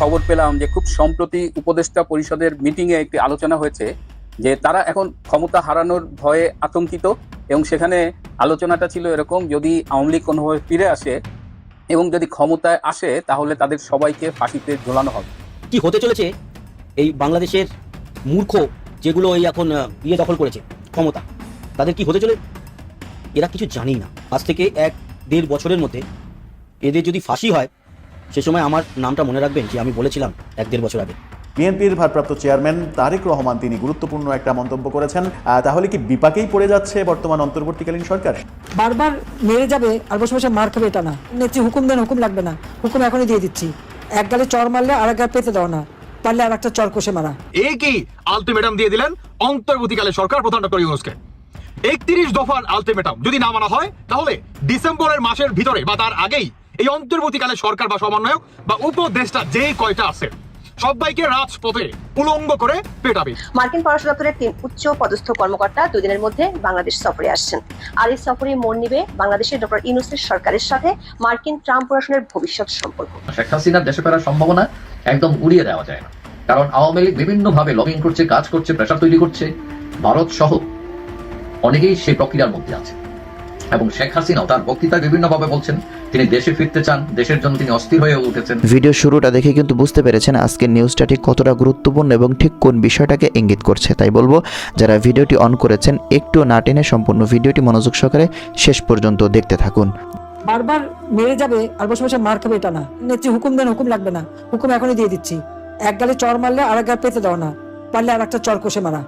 খবর পেলাম যে খুব সম্প্রতি উপদেষ্টা পরিষদের মিটিং এ একটি আলোচনা হয়েছে যে তারা এখন ক্ষমতা হারানোর ভয়ে আতঙ্কিত এবং সেখানে আলোচনাটা ছিল এরকম, যদি আওয়ামী লীগ কোনোভাবে ফিরে আসে এবং যদি ক্ষমতায় আসে, তাহলে তাদের সবাইকে ফাঁসিতে ঝোলানো হবে। কি হতে চলেছে? এই বাংলাদেশের মূর্খ যেগুলো এই এখন ইয়ে দখল করেছে, ক্ষমতা, তাদের কি হতে চলে? এরা কিছু জানেই না। আজ থেকে এক দেড় বছরের মধ্যে এদের যদি ফাঁসি হয় সে সময় আমার নামটা মনে রাখবেন যে আমি বলেছিলাম এক দেড় বছর আগে। বিএনপির ভারপ্রাপ্ত চেয়ারম্যান তারেক রহমান তিনি গুরুত্বপূর্ণ একটা মন্তব্য করেছেন। তাহলে কি বিপাকেই পড়ে যাচ্ছে বর্তমান অন্তর্বর্তীকালীন সরকার? বারবার মেরে যাবে আর বসে বসে মার খাবে এটা না। নেত্রী হুকুম দেন হুকুম লাগবে না। হুকুম এখনই দিয়ে দিচ্ছি। এক গালে চর মারলে আর এক গালে পেতে দাও না। পারলে আর একটা চর কষে মারা। এই কি আলটিমেটাম দিয়ে দিলেন অন্তর্বর্তীকালে সরকার প্রধান ডক্টর ইউনুসকে? একত্রিশ দফার আলটিমেটাম যদি না মানা হয় তাহলে ডিসেম্বরের মাসের ভিতরে বা তার আগেই এই অন্তর্বর্তীকালে সরকার বা সমন্বয়ক বা উপদেষ্টা যে কয়টা আছে সবাইকে রাজপথে উলঙ্গ করে পেটাবে। মার্কিন পররাষ্ট্র দপ্তরের তিন উচ্চ পদস্থ কর্মকর্তা দুদিনের মধ্যে বাংলাদেশ সফরে আসছেন। আর এই সফরে মোড় নিবে বাংলাদেশের ডক্টর ইউনুসের সরকারের সাথে মার্কিন ট্রাম্প প্রশাসনের ভবিষ্যৎ সম্পর্ক। শেখ হাসিনার দেশে ফেরার সম্ভাবনা একদম উড়িয়ে দেওয়া যায় না। কারণ আওয়ামী লীগ বিভিন্ন ভাবে লবিং করছে কাজ করছে প্রেশার তৈরি করছে। ভারত সহ অনেকেই সেই প্রক্রিয়ার মধ্যে আছে। এবং শেখ হাসিনাও তার বক্তৃতায় বিভিন্ন ভাবে বলছেন তিনি দেশে ফিরতে চান দেশের জন্য তিনি অস্থির হয়ে উঠেছেন। ভিডিও শুরুটা দেখে কিন্তু বুঝতে পেরেছেন আজকের নিউজটা ঠিক কতটা গুরুত্বপূর্ণ এবং ঠিক কোন বিষয়টাকে ইঙ্গিত করছে। তাই বলব যারা ভিডিওটি অন করেছেন একটু না টেনে সম্পূর্ণ ভিডিওটি মনোযোগ সহকারে শেষ পর্যন্ত দেখতে থাকুন। বারবার মেরে যাবে আর বসে বসে মার খাবে এটা না। নেত্রী হুকুম দেন হুকুম লাগবে না। হুকুম এখনই দিয়ে দিচ্ছি। এক গালে চর মারলে আর এক গালে পেতে দাও না। পারলে আর একটা চর কষে মারা।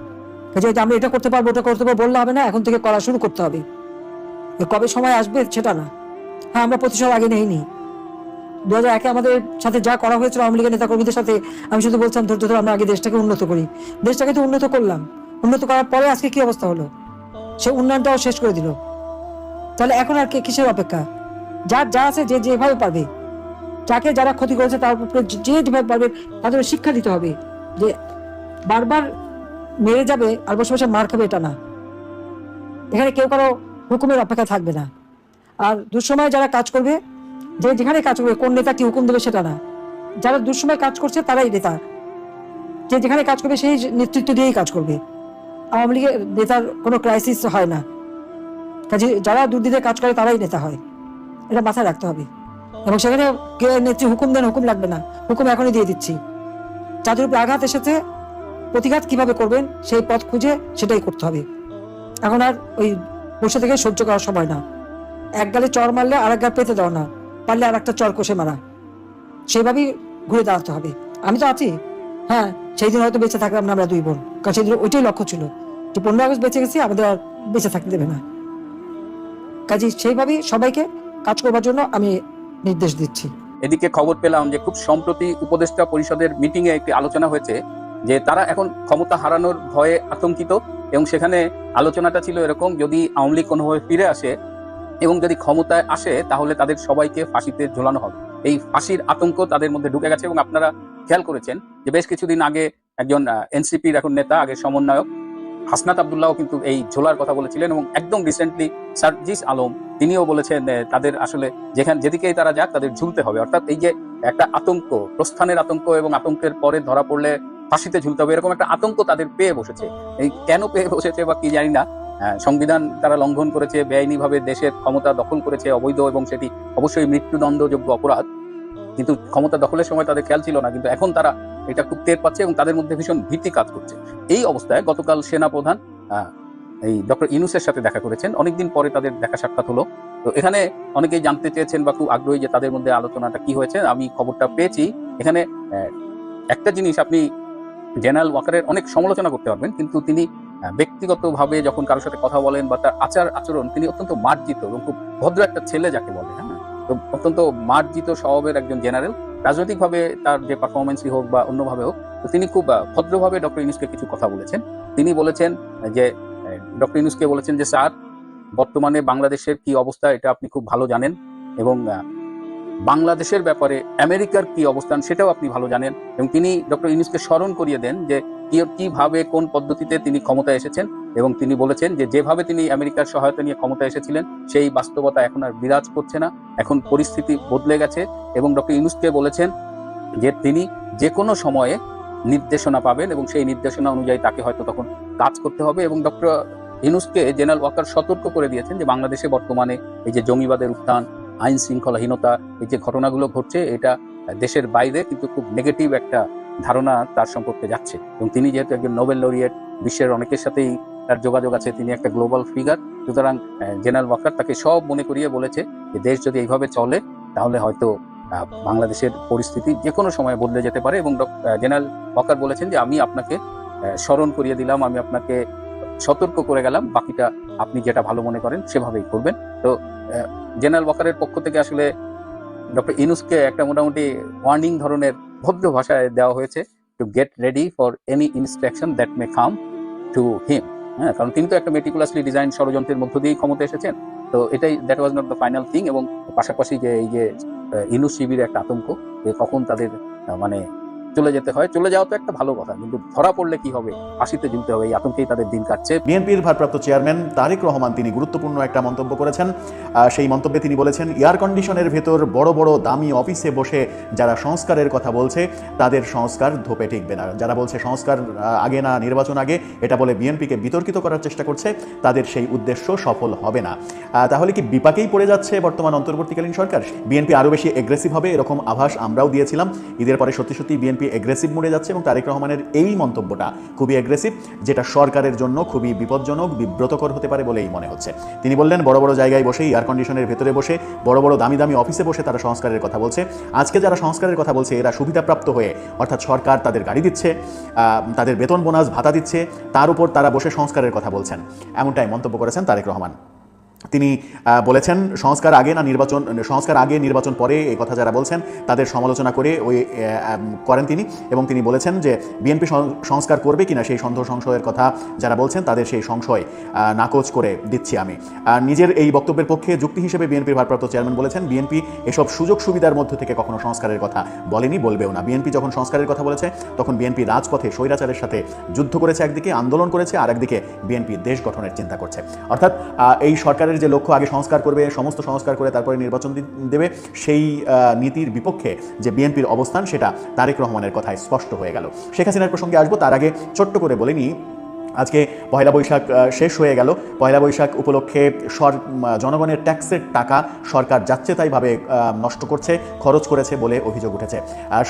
কাজে আমি এটা করতে পারব ওটা করতে পারব বললে হবে না এখন থেকে করা শুরু করতে হবে। কবে সময় আসবে সেটা না। হ্যাঁ আমরা প্রতিশোধ আগে নেইনি। দু হাজার একে আমাদের সাথে যা করা হয়েছিল আওয়ামী লীগের নেতাকর্মীদের সাথে, আমি শুধু বলছিলাম ধৈর্য ধরে আমরা আগে দেশটাকে উন্নত করি। দেশটাকে তো উন্নত করলাম। উন্নত করার পরে আজকে কি অবস্থা হলো? সে উন্নয়নটাও শেষ করে দিল। তাহলে এখন আর কে কিসের অপেক্ষা? যার যা আছে যে যেভাবে পারবে, যাকে যারা ক্ষতি করেছে তার উপরে যে যেভাবে পারবে, তাদের শিক্ষা দিতে হবে যে বারবার মেরে যাবে, আর বসে বসে মার খাবে এটা না। এখানে কেউ কারও হুকুমের অপেক্ষা থাকবে না। আর দুঃসময় যারা কাজ করবে, যে যেখানে কাজ করবে, কোন নেতা কি হুকুম দেবে সেটা না। যারা দুঃসময় কাজ করছে, তারাই নেতা। যে যেখানে কাজ করবে, সেই নেতৃত্ব দিয়েই কাজ করবে। আওয়ামী লীগের নেতার কোনো ক্রাইসিস হয় না। কাজে যারা দুর্নীতিতে কাজ করে, তারাই নেতা হয়। এটা মাথায় রাখতে হবে। এবং সেখানে কে নেত্রী হুকুম দেন, হুকুম লাগবে না। হুকুম এখনই দিয়ে দিচ্ছি। যাদের উপরে আঘাত এসেছে, প্রতিঘাত কীভাবে করবেন, সেই পথ খুঁজে সেটাই করতে হবে। এখন আর ওই বসে থেকে সহ্য করার সময় না। এক গালে চর মারলে আর এক গাল পেতে দাও না, পারলে আর একটা চর কষে মারা। সেভাবেই ঘুরে দাঁড়াতে হবে। আমি তো আছি। হ্যাঁ সেই দিন হয়তো বেঁচে থাকলাম না আমরা দুই বোন, কারণ সেই দিন ওইটাই লক্ষ্য ছিল যে পনেরো আগস্ট বেঁচে গেছি, আমাদের আর বেঁচে থাকতে দেবে না। কাজে সেইভাবেই সবাইকে কাজ করবার জন্য আমি নির্দেশ দিচ্ছি। এদিকে খবর পেলাম যে খুব সম্প্রতি উপদেষ্টা পরিষদের মিটিং এ একটি আলোচনা হয়েছে। যে তারা এখন ক্ষমতা হারানোর ভয়ে আতঙ্কিত এবং সেখানে আলোচনাটা ছিল এরকম, যদি আওয়ামী লীগ কোনোভাবে ফিরে আসে এবং যদি ক্ষমতায় আসে, তাহলে তাদের সবাইকে ফাঁসিতে ঝোলানো হবে। এই ফাঁসির আতঙ্ক তাদের মধ্যে ঢুকে গেছে এবং আপনারা খেয়াল করেছেন যে বেশ কিছুদিন আগে একজন এনসিপির এখন নেতা, আগে সমন্বয়ক, হাসনাত আবদুল্লাহ কিন্তু এই ঝোলার কথা বলেছিলেন এবং একদম রিসেন্টলি সার্জিস আলম, তিনিও বলেছেন তাদের আসলে যেখানে, যেদিকেই তারা যাক, তাদের ঝুলতে হবে। অর্থাৎ এই যে একটা আতঙ্ক, প্রস্থানের আতঙ্ক এবং আতঙ্কের পরে ধরা পড়লে ফাঁসিতে ঝুলতে হবে এরকম একটা আতঙ্ক তাদের পেয়ে বসেছে। এই কেন পেয়ে বসেছে বা কি জানি না সংবিধান তারা লঙ্ঘন করেছে বেআইনিভাবে দেশের ক্ষমতা দখল করেছে অবৈধ এবং সেটি অবশ্যই মৃত্যুদণ্ডযোগ্য অপরাধ। কিন্তু ক্ষমতা দখলের সময় তাদের খেয়াল ছিল না কিন্তু এখন তারা এটা খুব টের পাচ্ছে এবং তাদের মধ্যে ভীষণ ভীতি কাজ করছে। এই অবস্থায় গতকাল সেনা প্রধান আহ, এই ডক্টর ইনুসের সাথে দেখা করেছেন। অনেকদিন পরে তাদের দেখা সাক্ষাৎ হলো। তো এখানে অনেকেই জানতে চেয়েছেন বা খুব আগ্রহী যে তাদের মধ্যে আলোচনাটা কি হয়েছে। আমি খবরটা পেয়েছি। এখানে একটা জিনিস আপনি জেনারেল ওয়াকারের অনেক সমালোচনা করতে পারবেন, কিন্তু তিনি ব্যক্তিগতভাবে যখন কারোর সাথে কথা বলেন বা তার আচার আচরণ, তিনি অত্যন্ত মার্জিত এবং খুব ভদ্র একটা ছেলে যাকে বলে হ্যাঁ? তো অত্যন্ত মার্জিত স্বভাবের একজন জেনারেল। রাজনৈতিকভাবে তার যে পারফরমেন্সই হোক বা অন্যভাবে হোক, তো তিনি খুব ভদ্রভাবে ডক্টর ইউনুসকে কিছু কথা বলেছেন। তিনি বলেছেন যে ডক্টর ইউনুসকে বলেছেন যে, স্যার, বর্তমানে বাংলাদেশের কি অবস্থা, এটা আপনি খুব ভালো জানেন এবং বাংলাদেশের ব্যাপারে আমেরিকার কি অবস্থান সেটাও আপনি ভালো জানেন এবং তিনি ডক্টর ইউনুসকে স্মরণ করিয়ে দেন যে কীভাবে, কোন পদ্ধতিতে তিনি ক্ষমতায় এসেছেন এবং তিনি বলেছেন যে যেভাবে তিনি আমেরিকার সহায়তা নিয়ে ক্ষমতায় এসেছিলেন, সেই বাস্তবতা এখন আর বিরাজ করছে না। এখন পরিস্থিতি বদলে গেছে এবং ডক্টর ইউনুসকে বলেছেন যে তিনি যে কোনো সময়ে নির্দেশনা পাবেন এবং সেই নির্দেশনা অনুযায়ী তাকে হয়তো তখন কাজ করতে হবে এবং ডক্টর ইনুসকে জেনারেল ওয়াকার সতর্ক করে দিয়েছেন যে বাংলাদেশে বর্তমানে এই যে জঙ্গিবাদের উত্থান আইন শৃঙ্খলাহীনতা, এই যে ঘটনাগুলো ঘটছে, এটা দেশের বাইরে কিন্তু খুব নেগেটিভ একটা ধারণা তার সম্পর্কে যাচ্ছে। এবং তিনি যেহেতু একজন নোবেল লরিয়েট বিশ্বের অনেকের সাথেই তার যোগাযোগ আছে, তিনি একটা গ্লোবাল ফিগার সুতরাং জেনারেল ওয়াকার তাকে সব মনে করিয়ে বলেছে যে দেশ যদি এইভাবে চলে, তাহলে হয়তো বাংলাদেশের পরিস্থিতি যে কোনো সময় বদলে যেতে পারে। এবং জেনারেল ওয়াকার বলেছেন যে, আমি আপনাকে স্মরণ করিয়ে দিলাম, আমি আপনাকে সতর্ক করে গেলাম, বাকিটা আপনি যেটা ভালো মনে করেন, সেভাবেই করবেন। তো জেনারেল ওয়াকারের পক্ষ থেকে আসলে ডক্টর ইনুসকে একটা মোটামুটি ওয়ার্নিং ধরনের ভদ্র ভাষায় দেওয়া হয়েছে to get ready for any instruction that may come to him হ্যাঁ কারণ তিনি তো একটা মেটিকুলাসলি ডিজাইন ষড়যন্ত্রের মধ্য দিয়েই ক্ষমতা এসেছেন। তো এটাই that was not the final thing এবং পাশাপাশি যে এই যে ইনুস শিবির একটা আতঙ্ক যে কখন তাদের মানে চলে যেতে হয়। চলে যাওয়া তো একটা ভালো কথা, কিন্তু ধরা পড়লে কি হবে? ফাঁসিতে ঝুলতে হবে, এই আতঙ্কেই তাদের দিন কাটছে। বিএনপির ভারপ্রাপ্ত চেয়ারম্যান তারেক রহমান তিনি গুরুত্বপূর্ণ একটা মন্তব্য করেছেন। সেই মন্তব্যে তিনি বলেছেন, এয়ার কন্ডিশনের ভেতর বড় বড় দামি অফিসে বসে যারা সংস্কারের কথা বলছে, তাদের সংস্কার ধোপে টিকবে না। যারা বলছে সংস্কার আগে না, নির্বাচন আগে, এটা বলে বিএনপিকে বিতর্কিত করার চেষ্টা করছে, তাদের সেই উদ্দেশ্য সফল হবে না। তাহলে কি বিপাকেই পড়ে যাচ্ছে বর্তমান অন্তর্বর্তীকালীন সরকার? বিএনপি আরও বেশি এগ্রেসিভ হবে, এরকম আভাস আমরাও দিয়েছিলাম। ঈদের পরে সত্যি সত্যি বিএনপি এগ্রেসিভ মোড়ে যাচ্ছে এবং তারেক রহমানের এই মন্তব্যটা খুবই এগ্রেসিভ যেটা সরকারের জন্য খুবই বিপজ্জনক, বিব্রতকর হতে পারে বলেই মনে হচ্ছে। তিনি বললেন, বড় বড় জায়গায় বসে এয়ার কন্ডিশনের ভেতরে বসে, বড় বড় দামি দামি অফিসে বসে তারা সংস্কারের কথা বলছে। আজকে যারা সংস্কারের কথা বলছে, এরা সুবিধাপ্রাপ্ত হয়ে অর্থাৎ সরকার তাদের গাড়ি দিচ্ছে তাদের বেতন বোনাস ভাতা দিচ্ছে, তার উপর তারা বসে সংস্কারের কথা বলছেন। এমনটাই মন্তব্য করেছেন তারেক রহমান। তিনি বলেছেন, সংস্কার আগে না নির্বাচন, সংস্কার আগে নির্বাচন পরে এই কথা যারা বলছেন, তাদের সমালোচনা করে ওই করেন তিনি। এবং তিনি বলেছেন যে, বিএনপি সংস্কার করবে কিনা সেই সন্দেহ সংশয়ের কথা যারা বলছেন, তাদের সেই সংশয় নাকচ করে দিচ্ছি আমি। নিজের এই বক্তব্যের পক্ষে যুক্তি হিসেবে বিএনপির ভারপ্রাপ্ত চেয়ারম্যান বলেছেন, বিএনপি এসব সুযোগ সুবিধার মধ্যে থেকে কখনো সংস্কারের কথা বলেনি, বলবেও না। বিএনপি যখন সংস্কারের কথা বলেছে, তখন বিএনপি রাজপথে স্বৈরাচারের সাথে যুদ্ধ করেছে, একদিকে আন্দোলন করেছে আর একদিকে বিএনপি দেশ গঠনের চিন্তা করছে। অর্থাৎ এই সরকারের যে লক্ষ্য, আগে সংস্কার করবে, সমস্ত সংস্কার করে তারপরে নির্বাচন দেবে, সেই নীতির বিপক্ষে যে বিএনপির অবস্থান, সেটা তারেক রহমানের কথায় স্পষ্ট হয়ে গেল। শেখ হাসিনার প্রসঙ্গে আসব, তার আগে ছোট্ট করে বলে নিই আজকে পয়লা বৈশাখ শেষ হয়ে গেল। পয়লা বৈশাখ উপলক্ষে সর জনগণের ট্যাক্সের টাকা সরকার যাচ্ছে তাইভাবে নষ্ট করছে, খরচ করেছে বলে অভিযোগ উঠেছে।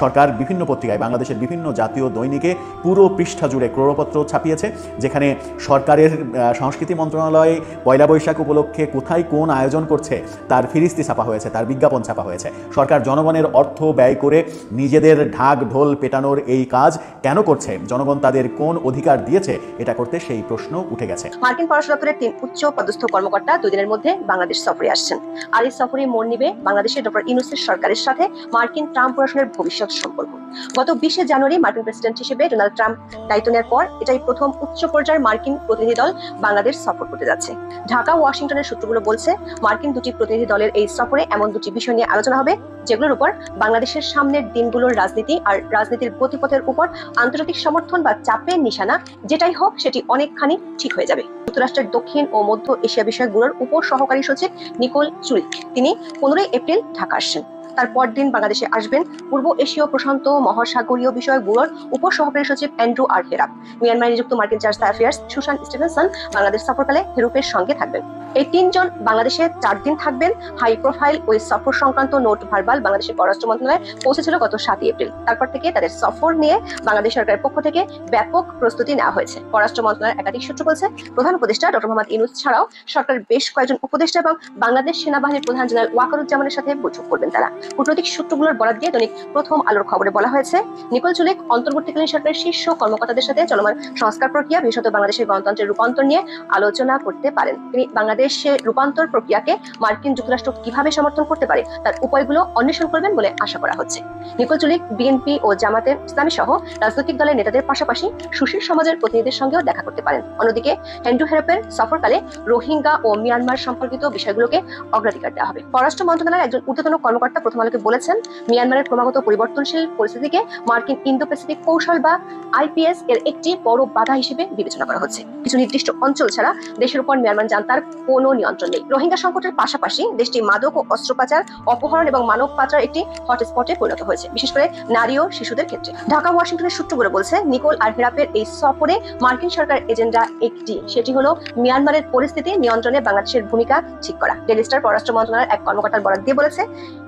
সরকার বিভিন্ন পত্রিকায় বাংলাদেশের বিভিন্ন জাতীয় দৈনিকে পুরো পৃষ্ঠা জুড়ে ক্রোড়পত্র ছাপিয়েছে, যেখানে সরকারের সংস্কৃতি মন্ত্রণালয়ে পয়লা বৈশাখ উপলক্ষে কোথায় কোন আয়োজন করছে, তার ফিরিস্তি ছাপা হয়েছে, তার বিজ্ঞাপন ছাপা হয়েছে। সরকার জনগণের অর্থ ব্যয় করে নিজেদের ঢাক ঢোল পেটানোর এই কাজ কেন করছে? জনগণ তাদের কোন অধিকার দিয়েছে? এটা করতে সেই প্রশ্ন উঠে গেছে। মার্কিন পররাষ্ট্র দপ্তরের তিন উচ্চ পদস্থ কর্মকর্তা দুই দিনের মধ্যে বাংলাদেশ সফরে আসছেন। আর এই সফরে মোড় নিবে বাংলাদেশের ডক্টর ইউনুসের সরকারের সাথে মার্কিন ট্রাম্প প্রশাসনের ভবিষ্যৎ সম্পর্ক। গত বিশে জানুয়ারি মার্কিন প্রেসিডেন্ট হিসেবে ডোনাল্ড ট্রাম্প দায়িত্ব নেওয়ার পর এটাই প্রথম উচ্চ পর্যায়ের মার্কিন প্রতিনিধি দল বাংলাদেশ সফর করতে যাচ্ছে। ঢাকা ওয়াশিংটনের সূত্রগুলো বলছে, মার্কিন দুটি প্রতিনিধি দলের এই সফরে এমন দুটি বিষয় নিয়ে আলোচনা হবে। যেগুলোর উপর বাংলাদেশের সামনের দিনগুলোর রাজনীতি আর রাজনীতির গতিপথের উপর আন্তর্জাতিক সমর্থন বা চাপের নিশানা, যেটাই হোক, সেটি অনেকখানি ঠিক হয়ে যাবে। যুক্তরাষ্ট্রের দক্ষিণ ও মধ্য এশিয়া বিষয়গুলোর উপর সহকারী সচিব নিকোল চুরিক, তিনি পনেরোই এপ্রিল ঢাকা আসছেন। তার পরদিন বাংলাদেশে আসবেন পূর্ব এশীয় প্রশান্ত মহাসাগরীয় বিষয়গুলোর উপ সহকারী সচিব অ্যান্ড্রু আর হেরাপ মিয়ানমারে নিযুক্ত মার্কিন charge affairs Susan Stevenson Bangladesh সফরকালে হেরুপের সঙ্গে থাকবেন। এই তিনজন বাংলাদেশে চার দিন থাকবেন। হাই প্রোফাইল ওই সফর সংক্রান্ত নোট ভার্বাল বাংলাদেশের পররাষ্ট্র মন্ত্রণালয়ে পৌঁছেছিল গত সাতই এপ্রিল। তারপর থেকে তাদের সফর নিয়ে বাংলাদেশ সরকারের পক্ষ থেকে ব্যাপক প্রস্তুতি নেওয়া হয়েছে। পররাষ্ট্র মন্ত্রণালয়ের একাধিক সূত্র বলছে, প্রধান উপদেষ্টা ডক্টর মোহাম্মদ ইনুস ছাড়াও সরকারের বেশ কয়েকজন উপদেষ্টা এবং বাংলাদেশ সেনাবাহিনীর প্রধান জেনারেল ওয়াকারুজ্জামানের সাথে বৈঠক করবেন তারা। কূটনৈতিক সূত্রগুলোর বরাদ দিয়ে দৈনিক প্রথম আলোর খবরে বলা হয়েছে নিকোল চুলিক অন্তর্বর্তীকালীন সরকারের শীর্ষ কর্মকর্তাদের সাথে চলমান সংস্কার প্রক্রিয়া বিশেষত বাংলাদেশের গণতন্ত্রের রূপান্তর নিয়ে আলোচনা করতে পারেন। তিনি বাংলাদেশের রূপান্তর প্রক্রিয়াকে মার্কিন যুক্তরাষ্ট্র কীভাবে সমর্থন করতে পারে, তার উপায়গুলো অন্বেষণ করবেন বলে আশা করা হচ্ছে। নিকোল চুলিক, বিএনপি ও জামাতের ইসলামী সহ রাজনৈতিক দলের নেতাদের পাশাপাশি সুশীল সমাজের প্রতিনিধিদের সঙ্গেও দেখা করতে পারেন। অন্যদিকে, হেন্ডু হেরপের সফরকালে রোহিঙ্গা ও মিয়ানমার সম্পর্কিত বিষয়গুলোকে অগ্রাধিকার দেওয়া হবে। পররাষ্ট্র মন্ত্রণালয়ের একজন ঊর্ধ্বতন কর্মকর্তা প্রথম আলোকে বলেছেন, মিয়ানমারের ক্রমাগত পরিবর্তনশীল পরিস্থিতিকে মার্কিন ইন্দো প্যাসিফিক কৌশল বা আইপিএস এর একটি বড় বাধা হিসেবে বিবেচনা করা হচ্ছে। কিছু নির্দিষ্ট অঞ্চল ছাড়া দেশের উপর মিয়ানমার জান্তার কোনো নিয়ন্ত্রণ নেই। রোহিঙ্গা সংকটের পাশাপাশি দেশটি মাদক ও অস্ত্র পাচার অপহরণ এবং মানব পাচার একটি হটস্পটে পরিণত হয়েছে। বিশেষ করে নারী ও শিশুদের ক্ষেত্রে। ঢাকা, ওয়াশিংটনের সূত্রগুলো বলছে, নিকোল আর হেরাপের এই সফরে মার্কিন সরকার এজেন্ডা একটি। সেটি হলো মিয়ানমারের পরিস্থিতি নিয়ন্ত্রণে বাংলাদেশের ভূমিকা ঠিক করা। ডেলিস্টার পররাষ্ট্র মন্ত্রণালয়ের এক কর্মকর্তার বরাদ দিয়ে বলেছে,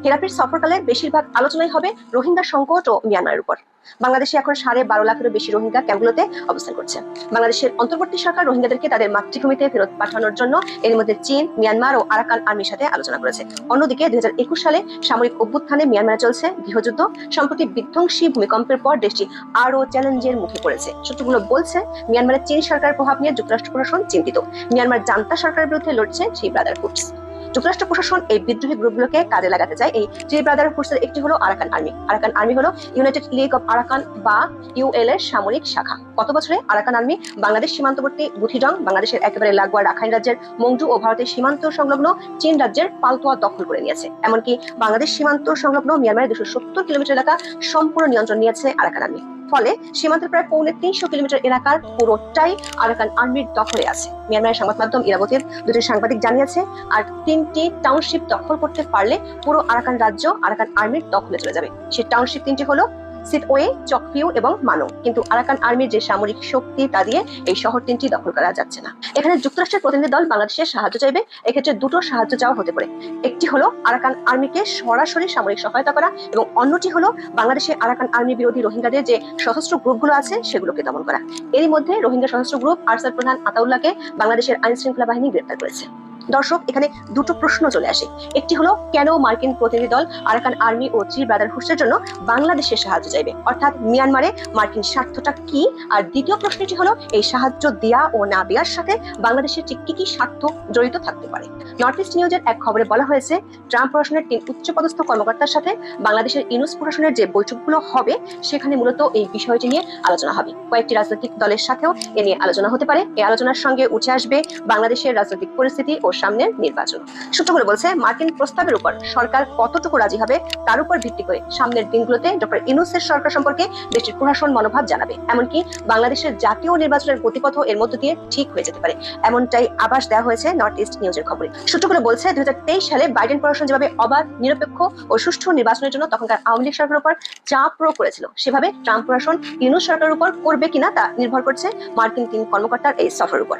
হেরাপির সফরকালে বেশিরভাগ আলোচনাই হবে রোহিঙ্গা সংকট ও মিয়ানমারের উপর। বাংলাদেশে এখন সাড়ে বারো লাখেরও বেশি রোহিঙ্গা ক্যাম্পগুলোতে অবস্থান করছে। বাংলাদেশের অন্তর্বর্তী সরকার রোহিঙ্গাদেরকে তাদের মাতৃভূমিতে ফেরত পাঠানোর জন্য এর মধ্যে চীন, মিয়ানমার ও আরাকান আর্মির সাথে আলোচনা করেছে। অন্যদিকে দুই হাজার একুশ সালে সামরিক অভ্যুত্থানে মিয়ানমারে চলছে গৃহযুদ্ধ। সম্প্রতি বিধ্বংসী ভূমিকম্পের পর দেশটি আরও চ্যালেঞ্জের মুখে পড়েছে। সূত্রগুলো বলছে, মিয়ানমারের চীন সরকারের প্রভাব নিয়ে যুক্তরাষ্ট্র প্রশাসন চিন্তিত। মিয়ানমার জান্তা সরকারের বিরুদ্ধে লড়ছে সেই ব্রাদারহুডস। যুক্তরাষ্ট্র প্রশাসন এই বিদ্রোহী গ্রুপগুলোকে কাজে লাগাতে চায়। এই থ্রি ব্রাদারহুডসের একটি হলো আরাকান আর্মি আরাকান আর্মি হলো ইউনাইটেড লিগ অফ আরাকান বা ইউএল এর সামরিক শাখা। গত বছরে আরাকান আর্মি বাংলাদেশ সীমান্তবর্তী বুথিডং, বাংলাদেশের একেবারে লাগোয়া রাখাইন রাজ্যের মংডু ও ভারতের সীমান্ত সংলগ্ন চীন রাজ্যের পালতোয়া দখল করে নিয়েছে। এমনকি বাংলাদেশ সীমান্ত সংলগ্ন মিয়ানমারের দুশো সত্তর কিলোমিটার এলাকা সম্পূর্ণ নিয়ন্ত্রণ নিয়েছে আরাকান আর্মি ফলে সীমান্তের প্রায় পৌনে তিনশো কিলোমিটার এলাকার পুরোটাই আরাকান আর্মির দখলে আছে। মিয়ানমারের সংবাদ মাধ্যম ইরাবতের দুটি সাংবাদিক জানিয়েছে, আর তিনটি টাউনশিপ দখল করতে পারলে পুরো আরাকান রাজ্য আরাকান আর্মির দখলে চলে যাবে। সেই টাউনশিপ তিনটি হলো সিটওয়ে চকফিউ এবং কিন্তু আরাকান আর্মির যে সামরিক শক্তি তা দিয়ে এই শহর তিনটি দখল করা যাচ্ছে না। এখানে যুক্তরাষ্ট্রের প্রতিনিধি দল বাংলাদেশের সাহায্য চাইবে। এক্ষেত্রে দুটো সাহায্য চাওয়া হতে পারে। একটি হলো আরাকান আর্মিকে সরাসরি সামরিক সহায়তা করা এবং অন্যটি হলো বাংলাদেশে আরাকান আর্মি বিরোধী রোহিঙ্গাদের যে সশস্ত্র গ্রুপগুলো আছে সেগুলোকে দমন করা। এরই মধ্যে রোহিঙ্গা সশস্ত্র গ্রুপ আরসার প্রধান আতাউল্লাহকে বাংলাদেশের আইন শৃঙ্খলা বাহিনী গ্রেপ্তার করেছে। দর্শক, এখানে দুটো প্রশ্ন চলে আসে। একটি হলো, কেন মার্কিন প্রতিনিধি দল আরাকান আর্মি ও থ্রি ব্রাদারহুডসের জন্য বাংলাদেশের সাহায্য চাইবে? অর্থাৎ মিয়ানমারে মার্কিন স্বার্থটা কি? আর দ্বিতীয় প্রশ্নটি হলো, এই সাহায্য দেয়া ও না দেওয়ার সাথে বাংলাদেশের ঠিক কি কি স্বার্থ জড়িত থাকতে পারে? নর্থ ইস্ট নিউজের এক খবরে বলা হয়েছে, ট্রাম্প প্রশাসনের তিন উচ্চপদস্থ কর্মকর্তার সাথে বাংলাদেশের ইনুস প্রশাসনের যে বৈঠকগুলো হবে, সেখানে মূলত এই বিষয়টি নিয়ে আলোচনা হবে। কয়েকটি রাজনৈতিক দলের সাথেও এ নিয়ে আলোচনা হতে পারে। এই আলোচনার সঙ্গে উঠে আসবে বাংলাদেশের রাজনৈতিক পরিস্থিতি ও সামনের নির্বাচন। সূত্রগুলো বলছে, মার্কিন প্রস্তাবের উপর সরকার কতটুকু রাজি হবে, তার উপর ভিত্তি করে সামনের দিনগুলোতে ডক্টর ইনুসের সরকার সম্পর্কে দেশটির প্রশাসন মনোভাব জানাবে। এমনকি বাংলাদেশের জাতীয় নির্বাচনের গতিপথ এর মধ্য দিয়ে ঠিক হয়ে যেতে পারে। এমনটাই আভাস দেওয়া হয়েছে নর্থ ইস্ট নিউজের খবরে। সূত্রগুলো বলছে দু হাজার তেইশ সালে বাইডেন প্রশাসন যেভাবে অবাধ, নিরপেক্ষ ও সুষ্ঠু নির্বাচনের জন্য তখনকার আওয়ামী লীগ সরকারের উপর চাপ প্রয়োগ করেছিল, সেভাবে ট্রাম্প প্রশাসন ইউনুস সরকারের উপর করবে কিনা তা নির্ভর করছে মার্কিন তিন কর্মকর্তার এই সফরের উপর।